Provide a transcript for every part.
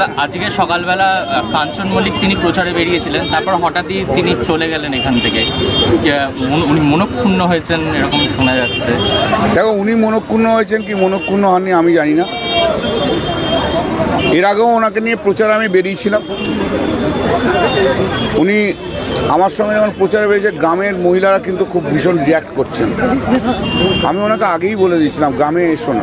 দাদা আজকে সকালবেলা কাঞ্চন মল্লিক তিনি প্রচারে বেরিয়েছিলেন, তারপর হঠাৎই তিনি চলে গেলেন এখান থেকে। উনি- মনক্ষুণ্ণ হয়েছেন, এরকম শোনা যাচ্ছে। দেখো, উনি মনক্ষুণ্ণ হয়েছেন কি মনক্ষুণ্ণ হননি, আমি জানি না। এর আগেও ওনাকে নিয়ে প্রচারে আমি বেরিয়েছিলাম। উনি আমার সঙ্গে যখন প্রচারে বেরিয়েছে, গ্রামের মহিলারা কিন্তু খুব ভীষণ রিয়াক্ট করছেন। আমি ওনাকে আগেই বলে দিয়েছিলাম, গ্রামে এসো না।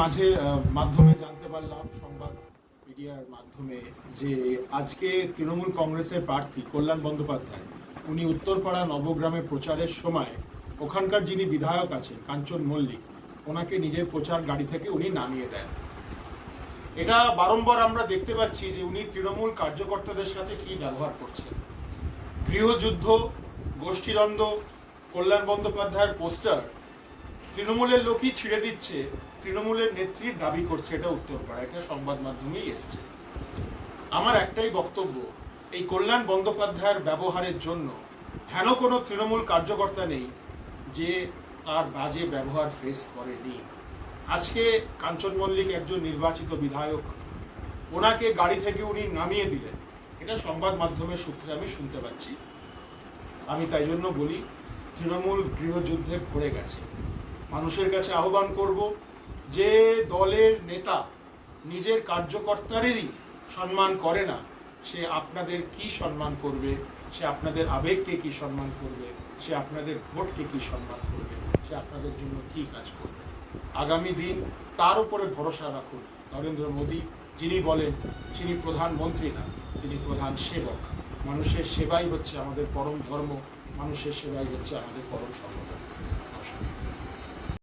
মাঝে মাধ্যমে জানতে পারলাম, সংবাদ মিডিয়ার মাধ্যমে যে আজকে তৃণমূল কংগ্রেসের প্রার্থী কল্যাণ বন্দ্যোপাধ্যায়, উনি উত্তরপাড়া নবগ্রামে প্রচারের সময় ওখানকার যিনি বিধায়ক আছেন, কাঞ্চন মল্লিক, ওনাকে নিজের প্রচার গাড়ি থেকে উনি নামিয়ে দেন। এটা বারংবার আমরা দেখতে পাচ্ছি যে উনি তৃণমূল কার্যকর্তাদের সাথে কি ব্যবহার করছেন। গৃহযুদ্ধ, গোষ্ঠীদ্বন্দ্ব, কল্যাণ বন্দ্যোপাধ্যায়ের পোস্টার তৃণমূলের লোকই ছিঁড়ে দিচ্ছে, তৃণমূলের নেত্রীর দাবি করছে, এটা উত্তরপাড়া এটা সংবাদ মাধ্যমেই এসছে। আমার একটাই বক্তব্য, এই কল্যাণ বন্দ্যোপাধ্যায়ের ব্যবহারের জন্য হেন কোনো তৃণমূল কার্যকর্তা নেই যে তার বাজে ব্যবহার ফেস করেনি। আজকে কাঞ্চন মল্লিক একজন নির্বাচিত বিধায়ক, ওনাকে গাড়ি থেকে উনি নামিয়ে দিলেন। এটা সংবাদ মাধ্যমের সূত্রে আমি শুনতে পাচ্ছি। আমি তাই জন্য বলি, তৃণমূল গৃহযুদ্ধে ভরে গেছে। মানুষের কাছে আহ্বান করব যে দলের নেতা নিজের কার্যকর্তারেরই সম্মান করে না, সে আপনাদের কি সম্মান করবে? সে আপনাদের আবেগকে কি সম্মান করবে? সে আপনাদের ভোটকে কি সম্মান করবে? সে আপনাদের জন্য কি কাজ করবে? আগামী দিন তার উপরে ভরসা রাখুন। নরেন্দ্র মোদী যিনি বলেন তিনি প্রধানমন্ত্রী না, তিনি প্রধান সেবক। মানুষের সেবাই হচ্ছে আমাদের পরম ধর্ম, মানুষের সেবাই হচ্ছে আমাদের পরম নমস্কার।